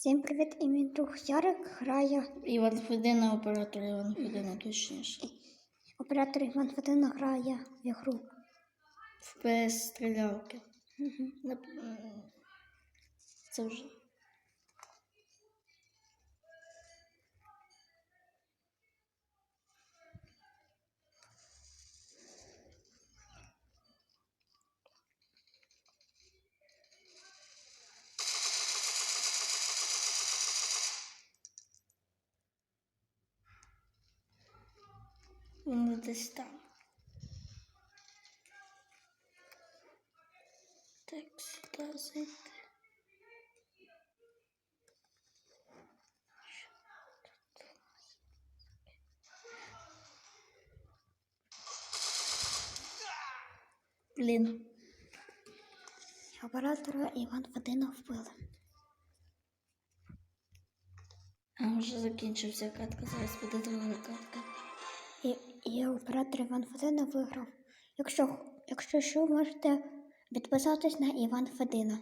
Всім привіт, і мій друг Ярик грає. Іван Федина, оператор Іван Федина, точніше. Оператор Іван Федина грає в ігру. В ПС стрілялки. Це вже. Вони десь там. Так, сюди зайти. Блін, Оператора Іван Федина вбили. а вже закінчився катка, зараз буде друга катка. І, оператор Іван Федина виграв. Якщо, якщо що, можете підписатись на Іван Федина.